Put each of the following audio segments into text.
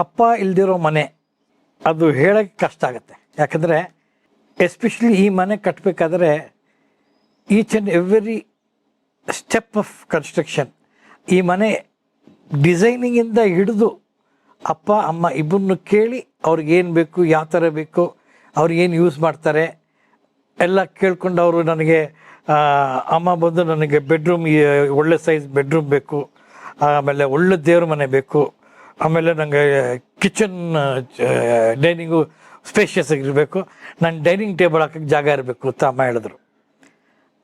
ಅಪ್ಪ ಇಲ್ದಿರೋ ಮನೆ, ಅದು ಹೇಳೋಕ್ಕೆ ಕಷ್ಟ ಆಗುತ್ತೆ. ಯಾಕಂದರೆ ಎಸ್ಪೆಷಲಿ ಈ ಮನೆ ಕಟ್ಟಬೇಕಾದ್ರೆ each and every step of construction ಈ ಮನೆ ಡಿಸೈನಿಂಗಿಂದ ಹಿಡಿದು ಅಪ್ಪ, ಅಮ್ಮ ಇಬ್ಬರನ್ನು ಕೇಳಿ ಅವ್ರಿಗೇನು ಬೇಕು, ಯಾವ ಥರ ಬೇಕು ಅವ್ರಿಗೇನು ಯೂಸ್ ಮಾಡ್ತಾರೆ, ಎಲ್ಲ ಕೇಳ್ಕೊಂಡು ಅವರು ನನಗೆ ಅಮ್ಮ ಬಂದು ನನಗೆ ಬೆಡ್ರೂಮ್ ಒಳ್ಳೆ ಸೈಜ್ ಬೆಡ್ರೂಮ್ ಬೇಕು, ಆಮೇಲೆ ಒಳ್ಳೆ ದೇವ್ರ ಮನೆ ಬೇಕು ಆಮೇಲೆ ನನಗೆ ಕಿಚನ್ ಡೈನಿಂಗು ಸ್ಪೇಷಿಯಸ್ ಆಗಿರಬೇಕು. ನಾನು ಡೈನಿಂಗ್ ಟೇಬಲ್ ಹಾಕಕ್ಕೆ ಜಾಗ ಇರಬೇಕು ಅಂತ ಅಮ್ಮ ಹೇಳಿದ್ರು.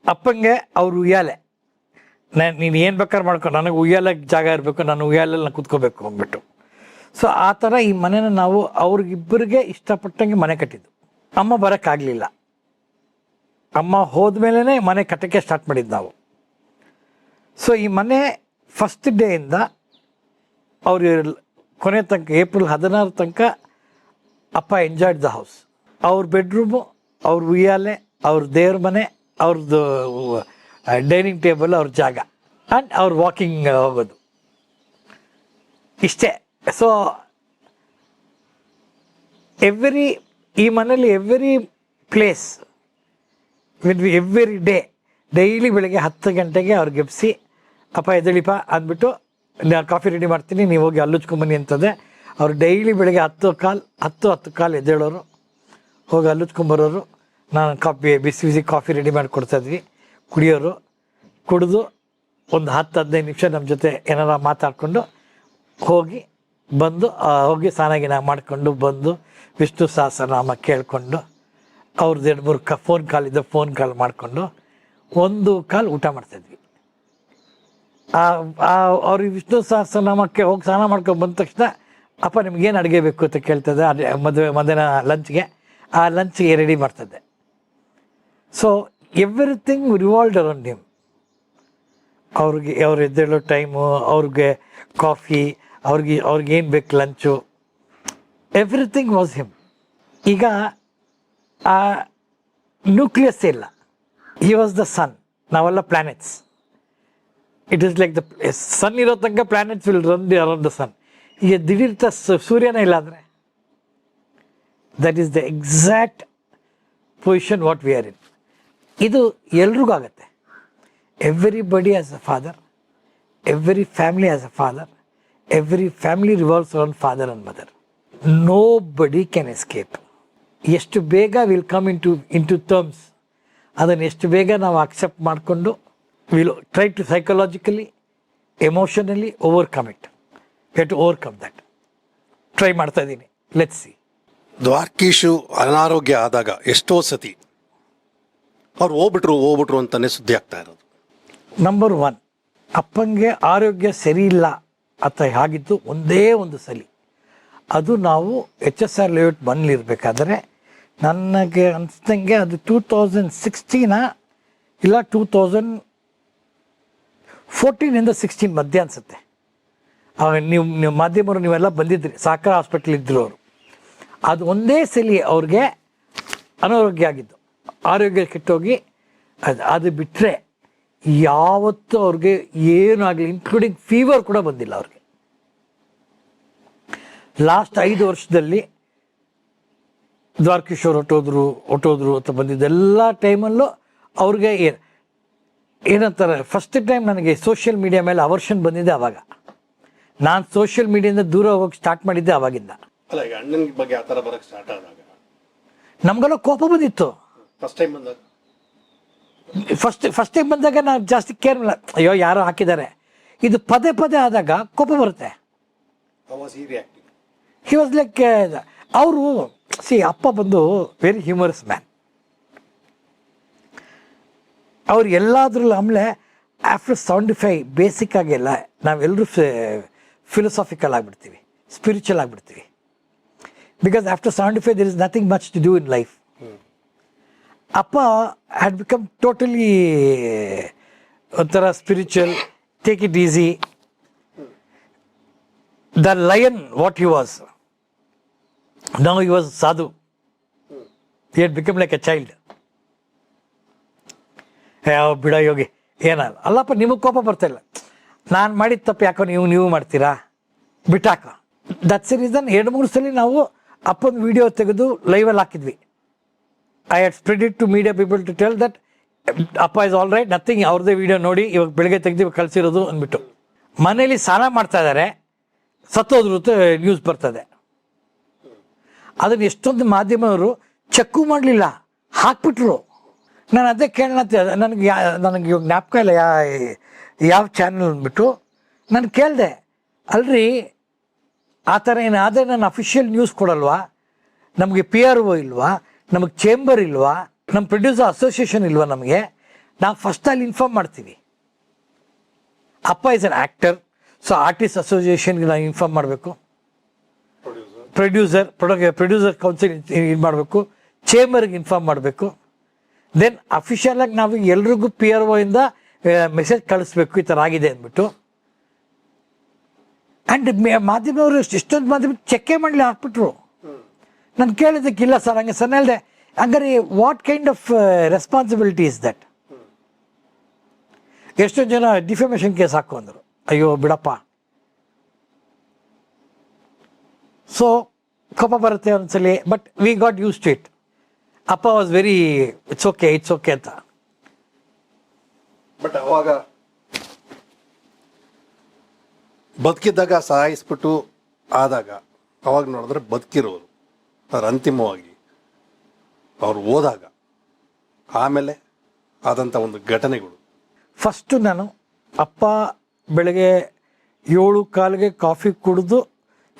ಅಪ್ಪಂಗೆ ಅವ್ರು ಉಯ್ಯಾಲೆ. ನಾನು ನೀನು ಏನು ಬೇಕಾದ್ರೆ ಮಾಡ್ಕೊ, ನನಗೆ ಉಯ್ಯಾಲಕ್ಕೆ ಜಾಗ ಇರಬೇಕು, ನಾನು ಉಯ್ಯಾಲಲ್ಲಿ ನಾನು ಕೂತ್ಕೋಬೇಕು ಅಂದ್ಬಿಟ್ಟು. ಸೊ ಆ ಥರ ಈ ಮನೆನ ನಾವು ಅವ್ರಿಗಿಬ್ಬರಿಗೆ ಇಷ್ಟಪಟ್ಟಂಗೆ ಮನೆ ಕಟ್ಟಿದ್ದು. ಅಮ್ಮ ಬರೋಕ್ಕಾಗಲಿಲ್ಲ. ಅಮ್ಮ ಹೋದ್ಮೇಲೆ ಮನೆ ಕಟ್ಟಕ್ಕೆ ಸ್ಟಾರ್ಟ್ ಮಾಡಿದ್ದು ನಾವು. ಸೊ ಈ ಮನೆ ಫಸ್ಟ್ ಡೇಯಿಂದ ಅವ್ರು ಕೊನೆ ತನಕ, ಏಪ್ರಿಲ್ ಹದಿನಾರು ತನಕ ಅಪ್ಪ ಎಂಜಾಯ್ಡ್ ದ ಹೌಸ್. ಅವ್ರ ಬೆಡ್ರೂಮು, ಅವ್ರ ಉಯ್ಯಾಲೆ, ಅವ್ರ ದೇವ್ರ ಮನೆ ಅವ್ರದ್ದು ಡೈನಿಂಗ್ ಟೇಬಲ್, ಅವ್ರ ಜಾಗ. ಆ್ಯಂಡ್ ಅವ್ರು ವಾಕಿಂಗ್ ಹೋಗೋದು. ಇಷ್ಟೇ. ಸೊ ಎವ್ರಿ ಈ ಮನೇಲಿ every place with every day daily ಬೆಳಗ್ಗೆ ಹತ್ತು ಗಂಟೆಗೆ ಅವ್ರಿಗೆ ಗೆಪ್ಸಿ, ಅಪ್ಪ ಎದಳಿಪ ಅಂದ್ಬಿಟ್ಟು ನಾನು ಕಾಫಿ ರೆಡಿ ಮಾಡ್ತೀನಿ, ನೀವು ಹೋಗಿ ಅಲ್ಲುಚ್ಕೊಂಬನ್ನಿ ಅಂತದೆ ಅವ್ರು ಡೈಲಿ ಬೆಳಗ್ಗೆ ಹತ್ತು ಕಾಲು, ಹತ್ತು ಹತ್ತು ಕಾಲು ಎದ್ದೇಳೋರು. ಹೋಗಿ ಅಲ್ಲುಚ್ಕೊಂಬರೋರು ನಾನು ಕಾಫಿ, ಬಿಸಿ ಬಿಸಿ ಕಾಫಿ ರೆಡಿ ಮಾಡಿ ಕೊಡ್ತಾಯಿದ್ವಿ ಕುಡಿಯೋರು. ಕುಡಿದು ಒಂದು ಹತ್ತು, ಹದಿನೈದು ನಿಮಿಷ ನಮ್ಮ ಜೊತೆ ಏನಾರ ಮಾತಾಡಿಕೊಂಡು ಹೋಗಿ ಬಂದು ಹೋಗಿ ಸ್ನಾನ ಗಿನ ಮಾಡಿಕೊಂಡು ಬಂದು ವಿಷ್ಣು ಸಹಸ್ರನಾಮ ಕೇಳಿಕೊಂಡು ಅವ್ರದ್ದು ಎರಡು ಮೂರು ಕ ಫೋನ್ ಕಾಲ್ ಇದ್ದ ಫೋನ್ ಕಾಲ್ ಮಾಡಿಕೊಂಡು ಒಂದು ಕಾಲ್ ಊಟ ಮಾಡ್ತಾಯಿದ್ವಿ ಆ ಅವ್ರಿಗೆ ವಿಷ್ಣು ಸಹಸ್ರನಾಮಕ್ಕೆ ಹೋಗಿ ಸ್ನಾನ ಮಾಡ್ಕೊಂಡು ಬಂದ ತಕ್ಷಣ, ಅಪ್ಪ ನಿಮ್ಗೇನು ಅಡುಗೆ ಬೇಕು? ಅಂತ ಕೇಳ್ತದೆ. ಅದೇ, ಮದುವೆ, ಮಧ್ಯಾಹ್ನ ಲಂಚ್ಗೆ. ಆ ಲಂಚ್ಗೆ ರೆಡಿ ಮಾಡ್ತದೆ. So everything revolved around him ಅವ್ರಿಗೆ, ಅವ್ರು ಎದ್ದೇಳೋ ಟೈಮು ಅವ್ರಿಗೆ ಕಾಫಿ ಅವ್ರಿಗೆ ಅವ್ರಿಗೆ ಏನು ಬೇಕು ಲಂಚು ಎವ್ರಿಥಿಂಗ್ ವಾಸ್ ಹಿಮ್ ಈಗ, ಆ ನ್ಯೂಕ್ಲಿಯಸ್ ಇಲ್ಲ. ಹಿ ವಾಸ್ ದ ಸನ್ ನಾವೆಲ್ಲ planets it is like the sun ಇರೋ ತನಕ planets will run the around the sun ಈಗ ದಿಢೀರ್ ಸ- ಸೂರ್ಯನೇ ಇಲ್ಲ ಅಂದರೆ that is the exact position what we are in ಇದು ಎಲ್ರಿಗೂ ಆಗುತ್ತೆ. Everybody as a father every family as a father every family revolves around father and mother nobody can escape ಎಷ್ಟು ಬೇಗ will come in to in to terms ಅದನ್ನು ಎಷ್ಟು ಬೇಗ ನಾವು accept ಮಾಡಿಕೊಂಡು will try to psychologically emotionally overcome it to overcome that try ಮಾಡ್ತಾ ಇದ್ದೀನಿ. Let see Dwarakish ಅನಾರೋಗ್ಯ ಆದಾಗ ಎಷ್ಟೋ ಸತಿ ಅವ್ರು ಹೋಗ್ಬಿಟ್ರು ಹೋಗ್ಬಿಟ್ರು ಅಂತಾನೆ ಸುದ್ದಿ ಆಗ್ತಾ ಇರೋದು. ನಂಬರ್ ಒನ್ ಅಪ್ಪಂಗೆ ಆರೋಗ್ಯ ಸರಿ ಇಲ್ಲ ಅಂತ ಆಗಿದ್ದು ಒಂದೇ ಒಂದು ಸಲಿ. ಅದು ನಾವು ಎಚ್ ಎಸ್ ಆರ್ ಲೇಔಟ್ ಬಂದ್ಲಿರ್ಬೇಕಾದ್ರೆ ನನಗೆ ಅನಿಸ್ದಂಗೆ ಅದು ಟೂ ತೌಸಂಡ್ ಸಿಕ್ಸ್ಟೀನಾ ಇಲ್ಲ ಟೂ ತೌಸಂಡ್ ಫೋರ್ಟೀನಿಂದ ಸಿಕ್ಸ್ಟೀನ್ ಮಧ್ಯ ಅನಿಸುತ್ತೆ. ನೀವು ನೀವು ಮಾಧ್ಯಮರು ನೀವೆಲ್ಲ ಬಂದಿದ್ರಿ, ಸಾಕಾರ ಹಾಸ್ಪಿಟ್ಲ್ ಇದ್ದರು ಅವರು. ಅದು ಒಂದೇ ಸಲಿ ಅವ್ರಿಗೆ ಅನಾರೋಗ್ಯ ಆಗಿದ್ದು. ಆರೋಗ್ಯ ಕೆಟ್ಟೋಗಿ ಅದು ಅದು ಬಿಟ್ಟರೆ ಯಾವತ್ತೂ ಅವ್ರಿಗೆ ಏನೂ ಆಗಲಿ ಇನ್ಕ್ಲೂಡಿಂಗ್ ಫೀವರ್ ಕೂಡ ಬಂದಿಲ್ಲ ಅವ್ರಿಗೆ. ಲಾಸ್ಟ್ ಐದು ವರ್ಷದಲ್ಲಿ ದ್ವಾರಕಿಶೋರ್ ಹೊಟ್ಟೋದ್ರು ಹೊಟ್ಟೋದ್ರು ಅಂತ ಬಂದಿದ್ದೆಲ್ಲ ಟೈಮಲ್ಲೂ ಅವ್ರಿಗೆ ಏನು ಏನಂತಾರೆ ಫಸ್ಟ್ ಟೈಮ್ ನನಗೆ ಸೋಷಿಯಲ್ ಮೀಡಿಯಾ ಮೇಲೆ ಅವರ್ಷನ್ ಬಂದಿದೆ ಅವಾಗ. ನಾನು ಸೋಷಿಯಲ್ ಮೀಡಿಯಿಂದ ದೂರ ಹೋಗೋಕೆ ಸ್ಟಾರ್ಟ್ ಮಾಡಿದ್ದೆ ಅವಾಗಿಂದ. ಅಲ್ಲ ಈಗ ಅಣ್ಣನ ಬಗ್ಗೆ ಆ ಥರ ಬರಕ್ಕೆ ಸ್ಟಾರ್ಟ್ ಆದಾಗ? ನಮಗೆಲ್ಲ ಕೋಪ ಬಂದಿತ್ತು. ಫಸ್ಟ್ ಟೈಮ್ ಬಂದಾಗ? ಫಸ್ಟ್ ಫಸ್ಟ್ ಟೈಮ್ ಬಂದಾಗ ನಾನು ಜಾಸ್ತಿ ಕೇರ್ ಇಲ್ಲ. ಅಯ್ಯೋ ಯಾರೋ ಹಾಕಿದ್ದಾರೆ. ಇದು ಪದೇ ಪದೇ ಆದಾಗ ಕೋಪ ಬರುತ್ತೆ. ಹಿ ವಾಸ್ ಲೈಕ್ ಅವರು ಸಿ ಅಪ್ಪ ಬಂದು ವೆರಿ ಹ್ಯೂಮರಸ್ ಮ್ಯಾನ್ ಅವ್ರು ಎಲ್ಲಾದ್ರಲ್ಲೂ ಆಮೇಲೆ ಆಫ್ಟರ್ ಸೆವೆಂಟಿ ಫೈವ್ ಬೇಸಿಕ್ ಆಗಿಲ್ಲ ನಾವೆಲ್ಲರೂ ಫಿಲಸಾಫಿಕಲ್ ಆಗಿಬಿಡ್ತೀವಿ spiritual ಆಗಿಬಿಡ್ತೀವಿ. Because after seventy five there is nothing much to do in life ಅಪ್ಪ ಹ್ಯಾಡ್ ಬಿಕಮ್ ಟೋಟಲಿ ಒಂಥರ spiritual take it easy the lion what you was now you was sadhu you had become like a child. ಯಾವ ಬಿಡ ಯೋಗಿ, ಏನಲ್ಲ. ಅಲ್ಲಪ್ಪ, ನಿಮಗೆ ಕೋಪ ಬರ್ತಾ ಇಲ್ಲ. ನಾನು ಮಾಡಿದ ತಪ್ಪು ಯಾಕೋ ನೀವು ನೀವು ಮಾಡ್ತೀರಾ? ಬಿಟ್ಟಾಕ. ದಟ್ಸ್ ರೀಸನ್ ಎರಡು, ಮೂರು ಸಲ ನಾವು ಅಪ್ಪನ ವಿಡಿಯೋ ತೆಗೆದು ಲೈವಲ್ಲಿ ಹಾಕಿದ್ವಿ. I had spread it to media people to tell that ಅಪ್ಪ ಇಸ್ ಆಲ್ ರೈಟ್ ನಥಿಂಗ್ ಅವ್ರದ್ದೇ ವಿಡಿಯೋ ನೋಡಿ, ಇವಾಗ ಬೆಳಗ್ಗೆ ತೆಗೆದು ಕಳಿಸಿರೋದು ಅಂದ್ಬಿಟ್ಟು. ಮನೇಲಿ ಸ್ನಾನ ಮಾಡ್ತಾ ಇದ್ದಾರೆ ಸತ್ತೋದ್ರೂ ನ್ಯೂಸ್ ಬರ್ತದೆ. ಅದನ್ನು ಎಷ್ಟೊಂದು ಮಾಧ್ಯಮವರು ಚೆಕ್ಕು ಮಾಡಲಿಲ್ಲ, ಹಾಕ್ಬಿಟ್ರು. ನಾನು ಅದೇ ಕೇಳೋಣ ನನಗೆ ಯಾ ನನಗೆ ಇವಾಗ ಜ್ಞಾಪಕ ಇಲ್ಲ ಯಾ ಯಾವ ಚಾನಲ್ ಅಂದ್ಬಿಟ್ಟು ನಾನು ಕೇಳಿದೆ. ಅಲ್ರಿ ಆ ಥರ ಏನಾದರೆ ನಾನು ಅಫಿಷಿಯಲ್ ನ್ಯೂಸ್ ಕೊಡಲ್ವಾ? ನಮಗೆ ಪಿ ಆರ್ ಒ ಇಲ್ವಾ? ನಮಗೆ ಚೇಂಬರ್ ಇಲ್ವಾ? ನಮ್ಮ ಪ್ರೊಡ್ಯೂಸರ್ ಅಸೋಸಿಯೇಷನ್ ಇಲ್ವಾ ನಮಗೆ? ನಾವು ಫಸ್ಟ್ ಅಲ್ಲಿ ಇನ್ಫಾರ್ಮ್ ಮಾಡ್ತೀವಿ ಅಪ್ಪ is an actor so artist ಅಸೋಸಿಯೇಷನ್ಗೆ ನಾವು ಇನ್ಫಾರ್ಮ್ ಮಾಡಬೇಕು. ಪ್ರೊಡ್ಯೂಸರ್ ಪ್ರೊಡಕ್ ಪ್ರೊಡ್ಯೂಸರ್ ಕೌನ್ಸಿಲ್ ಇದು ಮಾಡಬೇಕು. ಚೇಂಬರ್ಗೆ ಇನ್ಫಾರ್ಮ್ ಮಾಡಬೇಕು. ದೆನ್ ಅಫಿಷಿಯಲ್ ಆಗಿ ನಾವು ಎಲ್ರಿಗೂ ಪಿ ಆರ್ ಒ ಇಂದ ಮೆಸೇಜ್ ಕಳಿಸ್ಬೇಕು ಈ ಥರ ಆಗಿದೆ ಅಂದ್ಬಿಟ್ಟು. ಆ್ಯಂಡ್ ಮಾಧ್ಯಮದವರು ಇಷ್ಟೊಂದು ಮಾಧ್ಯಮ ಚೆಕ್ಕೇ ಮಾಡಲಿ ಹಾಕ್ಬಿಟ್ರು. ನಾನು ಕೇಳಿದ್ದಕ್ಕಿಲ್ಲ ಸರ್ ಹಂಗೆ ಸರ್ ಹೇಳಿದೆ, ಹಂಗಾರೆ what kind of responsibility is that ಎಷ್ಟೊಂದು ಜನ ಡಿಫಮೇಷನ್ ಕೇಸ್ ಹಾಕು ಅಂದರು. ಅಯ್ಯೋ, ಬಿಡಪ್ಪ. ಸೊ ಕೋಪ ಬರುತ್ತೆ ಒಂದ್ಸಲಿ but we got use to it ಅಪ್ಪ was very it's okay it's okay ಅಂತ. ಬಟ್ ಅವಾಗ ಬದುಕಿದ್ದಾಗ ಸಹಾಯಿಸ್ಬಿಟ್ಟು ಆದಾಗ ಅವಾಗ ನೋಡಿದ್ರೆ ಬದುಕಿರೋರು ಅವ್ರು ಅಂತಿಮವಾಗಿ ಅವ್ರು ಹೋದಾಗ ಆಮೇಲೆ ಆದಂಥ ಒಂದು ಘಟನೆಗಳು. ಫಸ್ಟು ನಾನು ಅಪ್ಪ ಬೆಳಗ್ಗೆ ಏಳು ಕಾಲಿಗೆ ಕಾಫಿ ಕುಡಿದು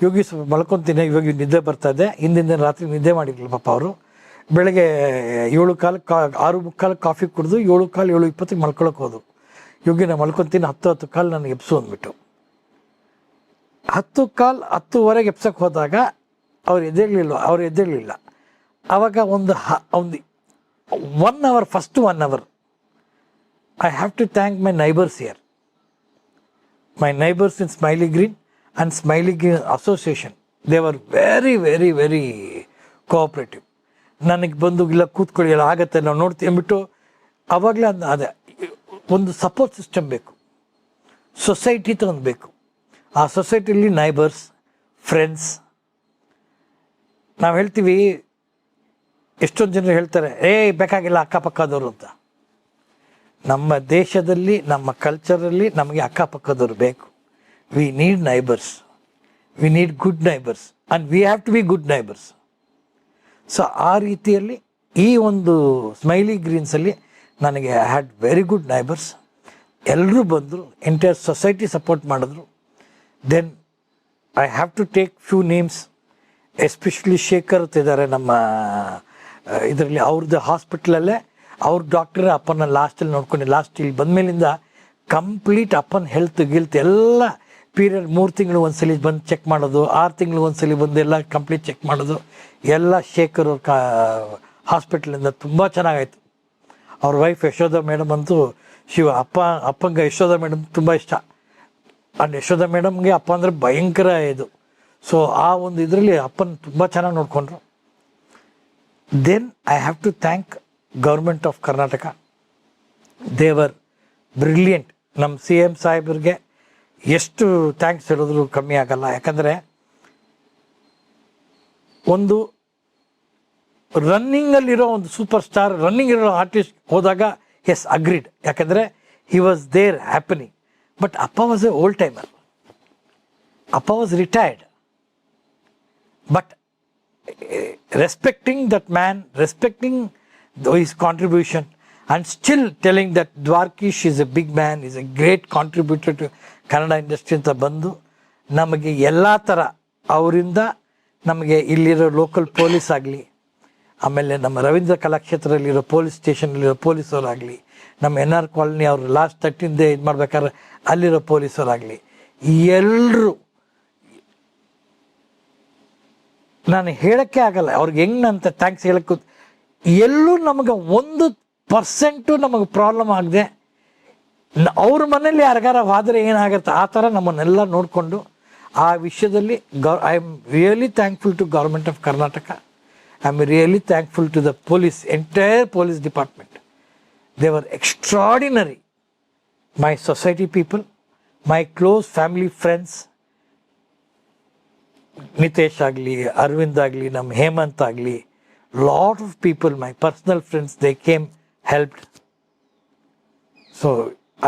ಯೋಗಿ ಸ್ವಲ್ಪ ಮಲ್ಕೊತೀನಿ ಇವಾಗ ನಿದ್ದೆ ಬರ್ತಾ ಇದೆ. ಹಿಂದಿನ ದಿನ ರಾತ್ರಿ ನಿದ್ದೆ ಮಾಡಿರಲಿಲ್ಲ ಪಾಪ ಅವರು. ಬೆಳಗ್ಗೆ ಏಳು ಕಾಲು ಕಾ, ಆರು ಮುಕ್ಕಾಲು ಕಾಫಿ ಕುಡಿದು ಏಳು ಕಾಲು ಏಳು ಇಪ್ಪತ್ತಿಗೆ ಮಲ್ಕೊಳಕ್ಕೆ ಹೋದು. ಯೋಗ್ಯ ನಾನು ಮಲ್ಕೊತೀನಿ, ಹತ್ತು ಹತ್ತು ಕಾಲು ನನಗೆ ಎಪ್ಸು ಅಂದ್ಬಿಟ್ಟು. ಹತ್ತು ಕಾಲು ಹತ್ತುವರೆಗೆ ಎಪ್ಸಕ್ಕೆ ಹೋದಾಗ ಅವ್ರು ಎದ್ದೇಳಲಿಲ್ಲ ಅವ್ರು ಎದ್ದೇಳಲಿಲ್ಲ. ಆವಾಗ ಒಂದು ಹ, ಒಂದು one hour first one hour I have to thank my neighbours here my neighbours in Smiley Green and Smiley Green association they are very very very cooperative. ನನಗೆ ಬಂದು ಇಲ್ಲ ಕೂತ್ಕೊಳ್ಳಿ ಎಲ್ಲ ಆಗತ್ತೆ ನಾವು ನೋಡ್ತೀವಿ ಅಂದ್ಬಿಟ್ಟು ಅವಾಗಲೇ ಅದು ಅದೇ, ಒಂದು ಸಪೋರ್ಟ್ ಸಿಸ್ಟಮ್ ಬೇಕು. ಸೊಸೈಟಿ ಬೇಕು. ಆ ಸೊಸೈಟಿಯಲ್ಲಿ ನೈಬರ್ಸ್ ಫ್ರೆಂಡ್ಸ್ ನಾವು ಹೇಳ್ತೀವಿ, ಎಷ್ಟೊಂದು ಜನರು ಹೇಳ್ತಾರೆ ಏ ಬೇಕಾಗಿಲ್ಲ ಅಕ್ಕಪಕ್ಕದವರು ಅಂತ. ನಮ್ಮ ದೇಶದಲ್ಲಿ, ನಮ್ಮ ಕಲ್ಚರಲ್ಲಿ ನಮಗೆ ಅಕ್ಕಪಕ್ಕದವರು ಬೇಕು. We need neighbours we need good neighbours and we have to be good neighbours so ಆ ರೀತಿಯಲ್ಲಿ ಈ ಒಂದು ಸ್ಮೈಲಿ ಗ್ರೀನ್ಸಲ್ಲಿ ನನಗೆ ಹ್ಯಾಡ್ ವೆರಿ ಗುಡ್ ನೈಬರ್ಸ್ ಎಲ್ಲರೂ ಬಂದರು ಎಂಟೈರ್ ಸೊಸೈಟಿ ಸಪೋರ್ಟ್ ಮಾಡಿದ್ರು. Then I have to take few names especially Shekhar ಅಂತ ಇದ್ದಾರೆ ನಮ್ಮ ಇದರಲ್ಲಿ ಅವ್ರದ್ದು ಹಾಸ್ಪಿಟ್ಲಲ್ಲೇ ಅವ್ರ ಡಾಕ್ಟರ್ ಅಪ್ಪನ ಲಾಸ್ಟಲ್ಲಿ ನೋಡ್ಕೊಂಡು. ಲಾಸ್ಟ್ ಇಲ್ಲಿ ಬಂದಮೇಲಿಂದ ಕಂಪ್ಲೀಟ್ ಅಪ್ಪನ ಹೆಲ್ತ್ ಗಿಲ್ತ್ ಎಲ್ಲ ಪೀರಿಯಡ್ ಮೂರು ತಿಂಗಳು ಒಂದ್ಸಲಿ ಬಂದು ಚೆಕ್ ಮಾಡೋದು, ಆರು ತಿಂಗಳು ಒಂದ್ಸಲಿ ಬಂದು ಎಲ್ಲ ಕಂಪ್ಲೀಟ್ ಚೆಕ್ ಮಾಡೋದು. ಎಲ್ಲ ಶೇಖರ್ ಅವ್ರ ಕಾ, ಹಾಸ್ಪಿಟ್ಲಿಂದ ತುಂಬ ಚೆನ್ನಾಗಾಯ್ತು. ಅವ್ರ ವೈಫ್ ಯಶೋಧ ಮೇಡಮ್ ಅಂತೂ ಶಿವ, ಅಪ್ಪ, ಅಪ್ಪಂಗೆ ಯಶೋಧ ಮೇಡಮ್ ತುಂಬ ಇಷ್ಟ. ಆ್ಯಂಡ್ ಯಶೋಧ ಮೇಡಮ್ಗೆ ಅಪ್ಪ ಅಂದರೆ ಭಯಂಕರ ಇದು. ಸೊ ಆ ಒಂದು ಇದರಲ್ಲಿ ಅಪ್ಪನ ತುಂಬ ಚೆನ್ನಾಗಿ ನೋಡಿಕೊಂಡ್ರು. Then I have to thank government of Karnataka they were brilliant ನಮ್ಮ ಸಿ ಎಂ ಸಾಹೇಬ್ರಿಗೆ ಎಷ್ಟು ಥ್ಯಾಂಕ್ಸ್ ಹೇಳಿದ್ರು ಕಮ್ಮಿ ಆಗಲ್ಲ ಯಾಕಂದರೆ ಒಂದು ರನ್ನಿಂಗಲ್ಲಿರೋ ಒಂದು ಸೂಪರ್ ಸ್ಟಾರ್ ರನ್ನಿಂಗ್ ಇರೋ ಆರ್ಟಿಸ್ಟ್ ಹೋದಾಗ ಎಸ್ ಅಗ್ರಿಡ್ ಯಾಕಂದರೆ he was there happening but ಅಪ್ಪ ವಾಸ್ ಎ ಓಲ್ಡ್ ಟೈಮರ್ ಅಪ್ಪ was retired but respecting that man, respecting the- his contribution, and still telling that Dwarkish is a big man, is a great contributor to Kannada industry ಅಂತ ಬಂದು ನಮಗೆ ಎಲ್ಲ ಥರ ಅವರಿಂದ ನಮಗೆ ಇಲ್ಲಿರೋ ಲೋಕಲ್ ಪೊಲೀಸ್ ಆಗಲಿ, ಆಮೇಲೆ ನಮ್ಮ ರವೀಂದ್ರ ಕಲಾಕ್ಷೇತ್ರದಲ್ಲಿರೋ ಪೊಲೀಸ್ ಸ್ಟೇಷನಲ್ಲಿರೋ ಪೊಲೀಸವರಾಗಲಿ ನಮ್ಮ ಎನ್ ಆರ್ ಕಾಲನಿ ಅವರು ಲಾಸ್ಟ್ ತಟ್ಟಿಂದ ಇದು ಮಾಡ್ಬೇಕಾದ್ರೆ ಅಲ್ಲಿರೋ ಪೊಲೀಸವರಾಗಲಿ ಎಲ್ಲರೂ ನಾನು ಹೇಳೋಕ್ಕೆ ಆಗಲ್ಲ, ಅವ್ರಿಗೆ ಹೆಂಗ್ ಅಂತ ಥ್ಯಾಂಕ್ಸ್ ಹೇಳಕ್ಕೆ ಎಲ್ಲೂ ನಮಗೆ ಒಂದು ಪರ್ಸೆಂಟು ನಮಗೆ ಪ್ರಾಬ್ಲಮ್ ಆಗದೆ ಅವ್ರ ಮನೇಲಿ ಯಾರಿಗಾರ ಹೋದರೆ ಏನಾಗುತ್ತೆ? ಆ ಥರ ನಮ್ಮನ್ನೆಲ್ಲ ನೋಡಿಕೊಂಡು ಆ ವಿಷಯದಲ್ಲಿ ಗೌ I am really thankful to government of Karnataka I am really thankful to the police entire police department they extra extraordinary my society people my close family friends Nitesh ಆಗಲಿ ಅರವಿಂದ್ ಆಗಲಿ ನಮ್ಮ ಹೇಮಂತ್ ಆಗಲಿ lot of people my personal friends they came helped so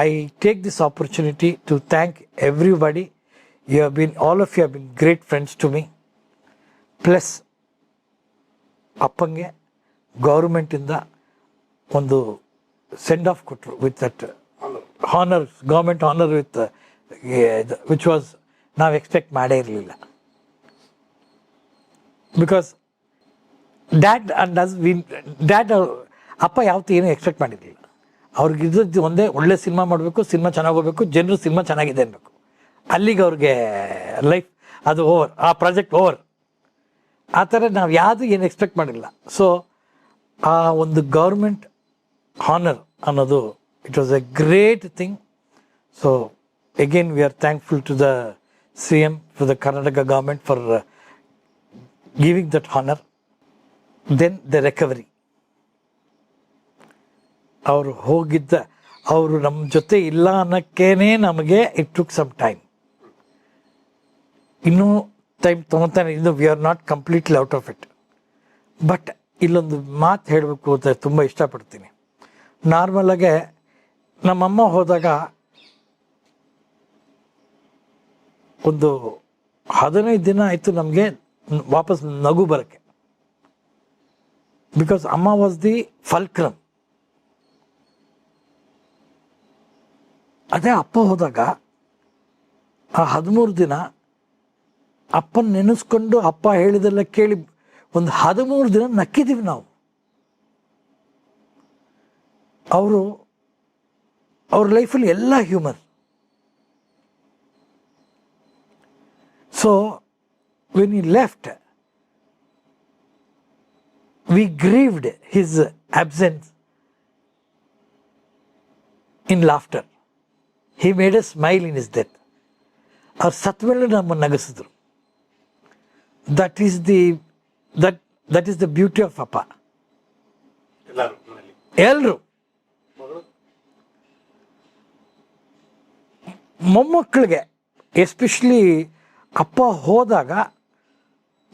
I take this opportunity to thank everybody you have been all of you have been great friends to me plus ಅಪ್ಪಂಗೆ ಗೌರ್ಮೆಂಟಿಂದ ಒಂದು send off ಕೊಟ್ಟರು with that honour government honour with which was ನಾವು expect ಮಾಡೇ ಇರಲಿಲ್ಲ. Because dad and does win dad ಅಪ್ಪ ಯಾವತ್ತೂ ಏನೂ ಎಕ್ಸ್ಪೆಕ್ಟ್ ಮಾಡಿರಲಿಲ್ಲ. ಅವ್ರಿಗೆ ಇದ್ದದ್ದು ಒಂದೇ ಒಳ್ಳೆ ಸಿನಿಮಾ ಮಾಡಬೇಕು, ಸಿನಿಮಾ ಚೆನ್ನಾಗಿ ಹೋಗ್ಬೇಕು ಜನರು ಸಿನಿಮಾ ಚೆನ್ನಾಗಿದೆ ಅನ್ಬೇಕು. ಅಲ್ಲಿಗೆ ಅವ್ರಿಗೆ ಲೈಫ್ ಅದು ಓವರ್ ಆ ಪ್ರಾಜೆಕ್ಟ್ ಓವರ್ ಆ ಥರ ನಾವು ಯಾವುದು ಏನು ಎಕ್ಸ್ಪೆಕ್ಟ್ ಮಾಡಿಲ್ಲ. ಸೊ ಆ ಒಂದು ಗೌರ್ಮೆಂಟ್ ಹಾನರ್ ಅನ್ನೋದು it was a great thing so again we are thankful to the C M to the Karnataka government for giving that honour then the recovery ಅವರು ಹೋಗಿದ್ದ, ಅವರು ನಮ್ಮ ಜೊತೆ ಇಲ್ಲ ಅನ್ನೋಕ್ಕೇನೆ ನಮಗೆ ಇಟ್ ಟುಕ್ ಸಮ್ ಟೈಮ್ ಇನ್ನೂ ಟೈಮ್ ತೊಗೊತಾನೆ, ಇನ್ನು we are not completely out of it but ಇಲ್ಲೊಂದು ಮಾತು ಹೇಳಬೇಕು ಅಂತ ತುಂಬ ಇಷ್ಟಪಡ್ತೀನಿ. ನಾರ್ಮಲಾಗೆ ನಮ್ಮಮ್ಮ ಹೋದಾಗ ಒಂದು ಹದಿನೈದು ದಿನ ಆಯಿತು ನಮಗೆ ವಾಪಸ್ ನಗು ಬರೋಕ್ಕೆ. ಬಿಕಾಸ್ ಅಮ್ಮ ವಾಸ್ ದಿ ಫಲ್ಕ್ರಮ್ ಅದೇ ಅಪ್ಪ ಹೋದಾಗ ಆ ಹದಿಮೂರು ದಿನ ಅಪ್ಪನ ನೆನೆಸ್ಕೊಂಡು ಅಪ್ಪ ಹೇಳಿದೆಲ್ಲ ಕೇಳಿ ಒಂದು ಹದಿಮೂರು ದಿನ ನಕ್ಕಿದ್ದೀವಿ ನಾವು. ಅವರು, ಅವ್ರ ಲೈಫಲ್ಲಿ ಎಲ್ಲ humour. So when he left we grieved his absence in laughter he made a smile in his death ಅವ್ರು ಸತ್ ಮೇಲೆ ನಮ್ಮನ್ನು ನಗಿಸಿದ್ರು that is the that that is the beauty of ಅಪ್ಪ ಎಲ್ಲರೂ ಮೊಮ್ಮಕ್ಕಳಿಗೆ ಎಸ್ಪೆಷಲಿ ಅಪ್ಪ ಹೋದಾಗ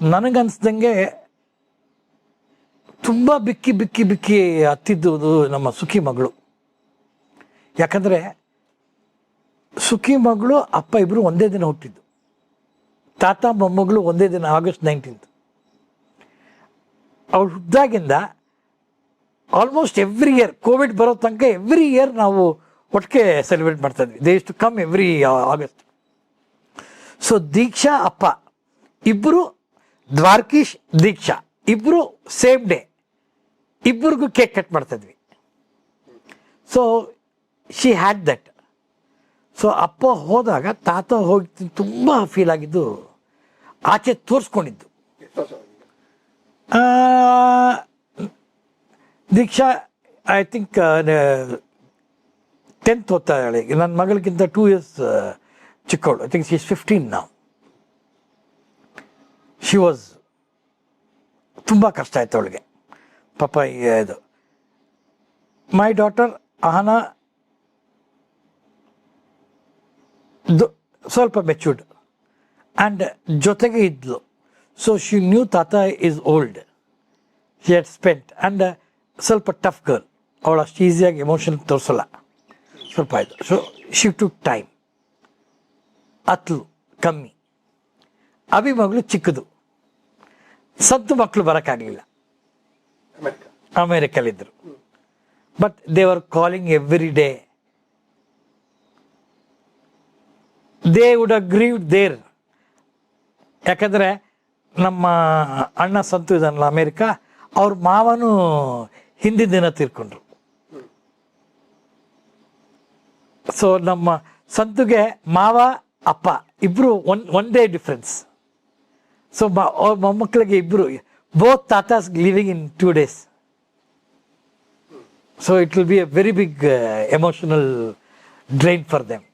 ನನಗನ್ಸ್ದಂಗೆ ತುಂಬ ಬಿಕ್ಕಿ ಬಿಕ್ಕಿ ಬಿಕ್ಕಿ ಹತ್ತಿದ್ದು ನಮ್ಮ ಸುಖಿ ಮಗಳು. ಯಾಕಂದರೆ ಸುಖಿ ಮಗಳು, ಅಪ್ಪ ಇಬ್ಬರು ಒಂದೇ ದಿನ ಹುಟ್ಟಿದ್ದು. ತಾತ, ಮೊಮ್ಮಗಳು ಒಂದೇ ದಿನ ಆಗಸ್ಟ್ ನೈನ್ಟೀನ್ತ್ ಅವ್ರು ಹುಟ್ಟಿದಾಗಿಂದ ಆಲ್ಮೋಸ್ಟ್ ಎವ್ರಿ ಇಯರ್ ಕೋವಿಡ್ ಬರೋ ತನಕ ಎವ್ರಿ ಇಯರ್ ನಾವು ಒಟ್ಟಿಗೆ ಸೆಲೆಬ್ರೇಟ್ ಮಾಡ್ತಾ ಇದ್ವಿ. They to come every August so Deeksha, ಅಪ್ಪ. ಇಬ್ಬರು ದ್ವಾರ್ಕೀಶ್, ದೀಕ್ಷಾ. ಇಬ್ಬರು ಸೇಮ್ ಡೇ ಇಬ್ಬರಿಗೂ ಕೇಕ್ ಕಟ್ ಮಾಡ್ತಾ ಇದ್ವಿ. So she had that so ಅಪ್ಪ ಹೋದಾಗ ತಾತ ಹೋಗಿ ತುಂಬ ಫೀಲ್ ಆಗಿದ್ದು, ಆಚೆ ತೋರಿಸ್ಕೊಂಡಿದ್ದು. ದೀಕ್ಷಾ ಐ ಥಿಂಕ್ ಟೆಂತ್ ಓದ್ತಾ ನನ್ನ ಮಗಳಿಗಿಂತ two years ಚಿಕ್ಕವಳು. I think she is fifteen ನಾವು ಶಿ ವಾಸ್ ತುಂಬ ಕಷ್ಟ ಆಯ್ತು ಅವಳಿಗೆ. ಪಾಪ ಇದು. ಮೈ ಡಾಟರ್ ಅಹನಾ ದು- ಸ್ವಲ್ಪ ಮೆಚ್ಯೂರ್ಡ್ ಆ್ಯಂಡ್ ಜೊತೆಗೆ ಇದ್ಲು. ಸೊ ಶಿ ನ್ಯೂ ತಾತ is old she had spent and ಸ್ವಲ್ಪ ಟಫ್ ಗರ್ಲ್ ಅವಳು ಅಷ್ಟು ಈಸಿಯಾಗಿ ಎಮೋಷನ್ ತೋರಿಸಲ್ಲ. ಸ್ವಲ್ಪ ಆಯಿತು ಸೊ ಶಿ ಟು ಟೈಮ್ ಅತ್ಲು ಕಮ್ಮಿ. ಅಭಿ ಮಗಳು ಚಿಕ್ಕದು. ಸತ್ತು ಮಕ್ಕಳು ಬರೋಕ್ಕಾಗಲಿಲ್ಲ. ಅಮೇರಿಕಲ್ಲಿದ್ದರು but they are calling every day they would aggrieve there ಯಾಕಂದರೆ ನಮ್ಮ ಅಣ್ಣ ಸಂತು ಇದನ್ನಲ್ಲ ಅಮೇರಿಕ, ಅವ್ರ ಮಾವನು ಹಿಂದಿನ ದಿನ ತೀರ್ಕೊಂಡ್ರು. ಸೊ ನಮ್ಮ ಸಂತುಗೆ ಮಾವ, ಅಪ್ಪ ಇಬ್ಬರು one one day difference so ಅವ್ರ ಮೊಮ್ಮಕ್ಕಳಿಗೆ ಇಬ್ಬರು both ತಾತಾಸ್ living in two days so it will be a very big emotional drain for them